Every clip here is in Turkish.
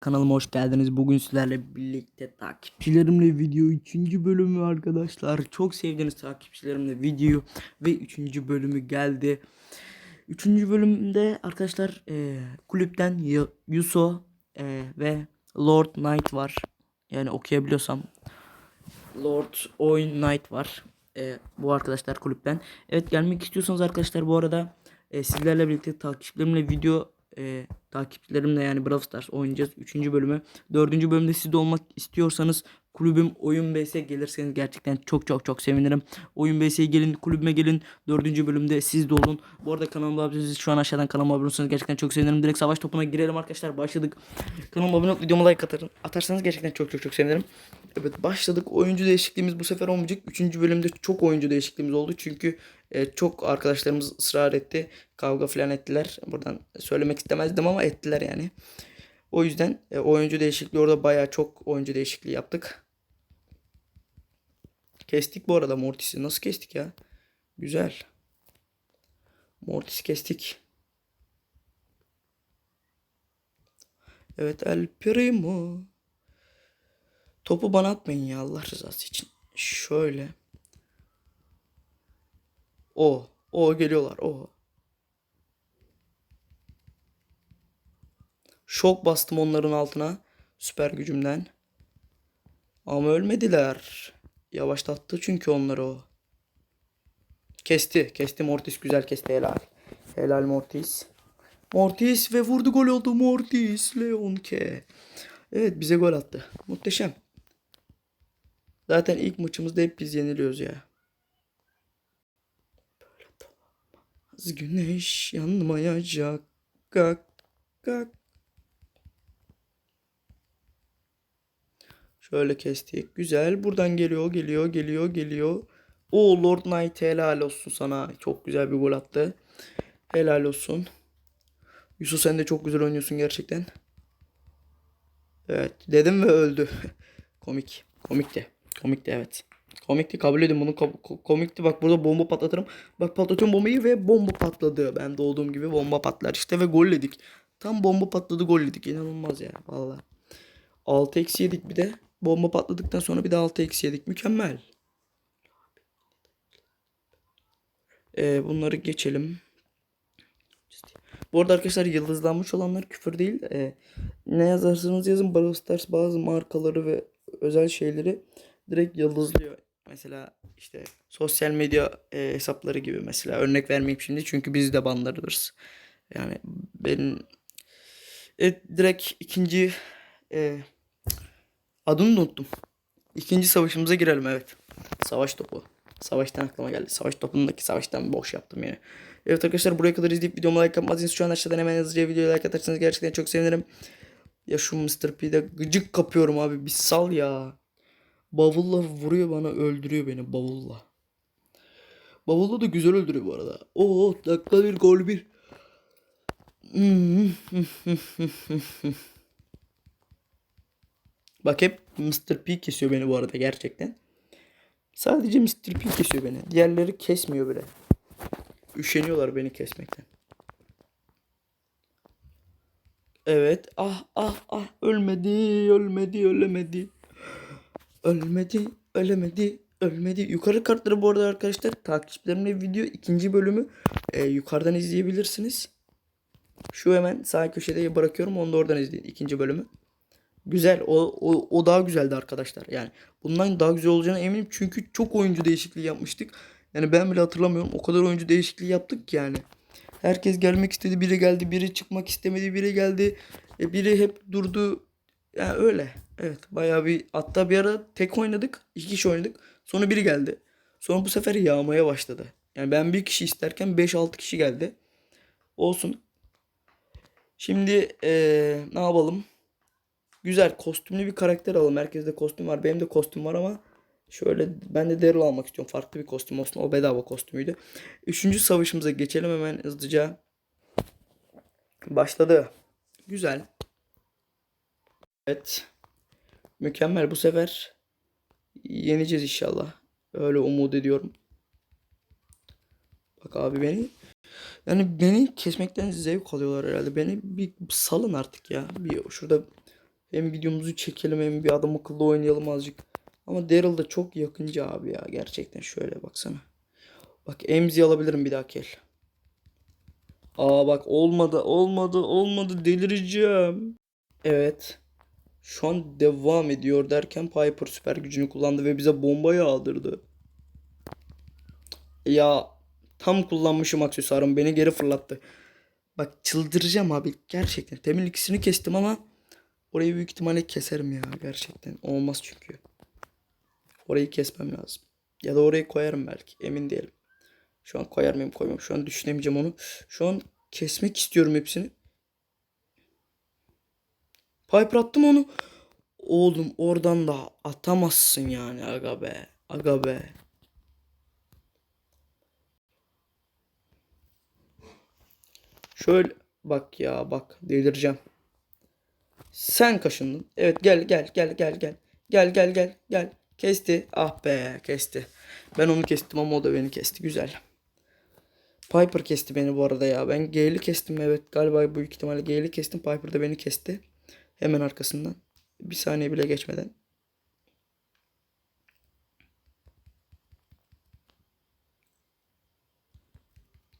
Kanalıma hoş geldiniz. Bugün sizlerle birlikte takipçilerimle video 3. bölümü arkadaşlar. Çok sevdiğiniz takipçilerimle video ve 3. bölümü geldi. 3. bölümde arkadaşlar e, kulüpten Y- Yuso e, ve Lord Knight var. Yani okuyabiliyorsam Lord Oyn Knight var. E, bu arkadaşlar kulüpten. Evet gelmek istiyorsanız arkadaşlar bu arada e, sizlerle birlikte takipçilerimle video e, takipçilerimle yani Brawl Stars oynayacağız. 3. bölümü. 4. bölümde siz de olmak istiyorsanız kulübüm Oyun BS gelirseniz gerçekten çok çok çok sevinirim. Oyun BS'ye gelin kulübüme gelin. 4. bölümde siz de olun. Bu arada kanalıma abone değilseniz şu an aşağıdan kanalıma abone olursanız gerçekten çok sevinirim. Direkt savaş topuna girelim arkadaşlar. Başladık. Kanalıma abone olup videoma like atarın. Atarsanız gerçekten çok çok çok sevinirim. Evet başladık. Oyuncu değişikliğimiz bu sefer olmayacak. 3. bölümde çok oyuncu değişikliğimiz oldu. Çünkü e, çok arkadaşlarımız ısrar etti. Kavga falan ettiler. Buradan söylemek istemezdim ama ettiler yani. O yüzden e, oyuncu değişikliği orada bayağı çok oyuncu değişikliği yaptık. Kestik bu arada Mortis'i. Nasıl kestik ya? Güzel. Mortis kestik. Evet El Primo. Topu bana atmayın ya Allah rızası için. Şöyle. O. O geliyorlar. O. Şok bastım onların altına. Süper gücümden. Ama ölmediler. Yavaşlattı çünkü onları o. Kesti. Kesti Mortis güzel kesti helal. Helal Mortis. Mortis ve vurdu gol oldu Mortis. Leonke. Evet bize gol attı. Muhteşem. Zaten ilk maçımızda hep biz yeniliyoruz ya. Güneş yanmayacak. Gak gak. Şöyle kestik. Güzel. Buradan geliyor, geliyor, geliyor, geliyor. O Lord Knight helal olsun sana. Çok güzel bir gol attı. Helal olsun. Yusuf sen de çok güzel oynuyorsun gerçekten. Evet dedim ve öldü. Komik. Komikti. Komikti evet. Komikti kabul edin bunu ko- ko- komikti bak burada bomba patlatırım. Bak patlatıyorum bombayı ve bomba patladı. Ben doğduğum gibi bomba patlar işte ve golledik. Tam bomba patladı golledik. İnanılmaz ya valla. 6 eksi yedik bir de. Bomba patladıktan sonra bir de 6 eksi yedik. Mükemmel. Ee, bunları geçelim. Bu arada arkadaşlar yıldızlanmış olanlar küfür değil. Ee, ne yazarsanız yazın Brawl Stars bazı markaları ve özel şeyleri direkt yıldızlıyor. Mesela işte sosyal medya e, hesapları gibi mesela örnek vermeyeyim şimdi çünkü biz de banlarız. Yani benim evet, direkt ikinci e, adını unuttum. İkinci savaşımıza girelim evet. Savaş topu. Savaştan aklıma geldi. Savaş topundaki savaştan boş yaptım yani. Evet arkadaşlar buraya kadar izleyip videomu like yapmadıysanız şu an aşağıdan hemen hızlıca videoya like atarsanız gerçekten çok sevinirim. Ya şu Mr. P'de gıcık kapıyorum abi. Bir sal ya. Bavulla vuruyor bana öldürüyor beni bavulla. Bavulla da güzel öldürüyor bu arada. Oo dakika bir gol bir. Bak hep Mr. P kesiyor beni bu arada gerçekten. Sadece Mr. P kesiyor beni. Diğerleri kesmiyor bile. Üşeniyorlar beni kesmekten. Evet. Ah ah ah ölmedi, ölmedi, ölemedi. Ölmedi, ölemedi, ölmedi. Yukarı kartları bu arada arkadaşlar takipçilerimle video ikinci bölümü e, yukarıdan izleyebilirsiniz. Şu hemen sağ köşede bırakıyorum onu da oradan izleyin ikinci bölümü. Güzel o, o, o daha güzeldi arkadaşlar. Yani bundan daha güzel olacağına eminim çünkü çok oyuncu değişikliği yapmıştık. Yani ben bile hatırlamıyorum. O kadar oyuncu değişikliği yaptık ki yani. Herkes gelmek istedi. Biri geldi. Biri çıkmak istemedi. Biri geldi. E, biri hep durdu. Yani öyle. Evet. Bayağı bir hatta bir ara tek oynadık. iki kişi oynadık. Sonra biri geldi. Sonra bu sefer yağmaya başladı. Yani ben bir kişi isterken 5-6 kişi geldi. Olsun. Şimdi eee, ne yapalım? Güzel kostümlü bir karakter alalım. Herkeste kostüm var. Benim de kostüm var ama şöyle ben de Daryl almak istiyorum. Farklı bir kostüm olsun. O bedava kostümüydü. Üçüncü savaşımıza geçelim hemen hızlıca. Başladı. Güzel. Evet. Mükemmel bu sefer. Yeneceğiz inşallah. Öyle umut ediyorum. Bak abi beni yani beni kesmekten zevk alıyorlar herhalde. Beni bir salın artık ya. Bir şurada Hem videomuzu çekelim hem bir adam akıllı oynayalım azıcık. Ama Daryl da çok yakınca abi ya. Gerçekten şöyle baksana. Bak Emzi alabilirim bir dahaki el. Aa bak olmadı olmadı olmadı delireceğim. Evet. Şu an devam ediyor derken Piper süper gücünü kullandı ve bize bomba yağdırdı. Ya tam kullanmışım aksesuarımı beni geri fırlattı. Bak çıldıracağım abi gerçekten. Temin ikisini kestim ama orayı büyük ihtimalle keserim ya gerçekten. Olmaz çünkü. Orayı kesmem lazım. Ya da orayı koyarım belki emin değilim. Şu an koyar mıyım koymam. Şu an düşünemeyeceğim onu. Şu an kesmek istiyorum hepsini. Piper attım onu. Oğlum oradan da atamazsın yani aga be. Aga be. Şöyle bak ya bak delireceğim. Sen kaşındın. Evet gel gel gel gel gel. Gel gel gel gel. Kesti. Ah be kesti. Ben onu kestim ama o da beni kesti. Güzel. Piper kesti beni bu arada ya. Ben Gale'i kestim evet. Galiba büyük ihtimalle Gale'i kestim. Piper da beni kesti. Hemen arkasından. Bir saniye bile geçmeden.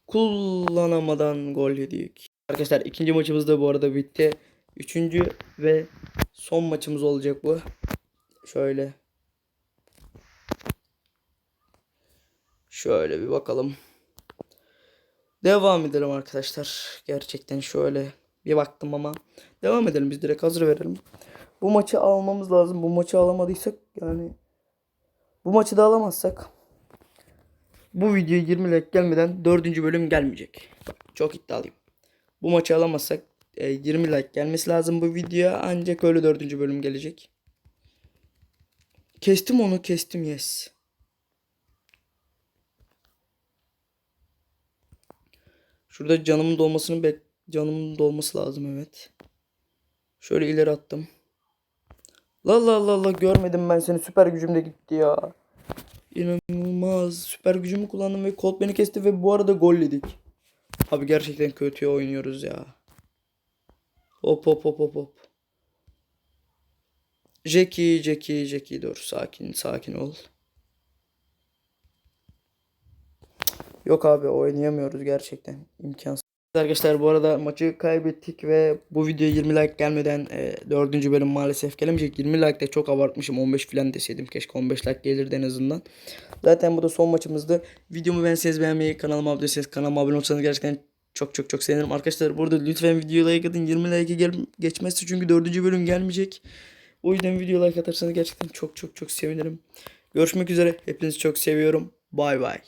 Kullanamadan gol yedik. Arkadaşlar ikinci maçımız da bu arada bitti. Üçüncü ve son maçımız olacak bu. Şöyle. Şöyle bir bakalım. Devam edelim arkadaşlar. Gerçekten şöyle bir baktım ama. Devam edelim biz direkt hazır verelim. Bu maçı almamız lazım. Bu maçı alamadıysak yani bu maçı da alamazsak bu videoya 20 like gelmeden 4. bölüm gelmeyecek. Bak, çok iddialıyım. Bu maçı alamazsak e, 20 like gelmesi lazım bu videoya ancak öyle 4. bölüm gelecek. Kestim onu kestim yes. Şurada canımın dolmasını bek canımın dolması lazım evet. Şöyle ileri attım. La la la la görmedim ben seni süper gücümde gitti ya. İnanılmaz süper gücümü kullandım ve Colt beni kesti ve bu arada gol yedik. Abi gerçekten kötü oynuyoruz ya. Hop hop hop hop hop. Jackie, Jackie, Jackie dur sakin sakin ol. Yok abi oynayamıyoruz gerçekten. İmkansız. Arkadaşlar bu arada maçı kaybettik ve bu videoya 20 like gelmeden e, 4. bölüm maalesef gelemeyecek. 20 like de çok abartmışım. 15 falan deseydim. Keşke 15 like gelirdi en azından. Zaten bu da son maçımızdı. Videomu beğenseniz beğenmeyi, kanalıma abone değilseniz kanalıma abone olsanız gerçekten çok çok çok sevinirim. Arkadaşlar burada lütfen videoya like atın. 20 like gel geçmezse çünkü 4. bölüm gelmeyecek. O yüzden video like atarsanız gerçekten çok çok çok sevinirim. Görüşmek üzere. Hepinizi çok seviyorum. Bay bay.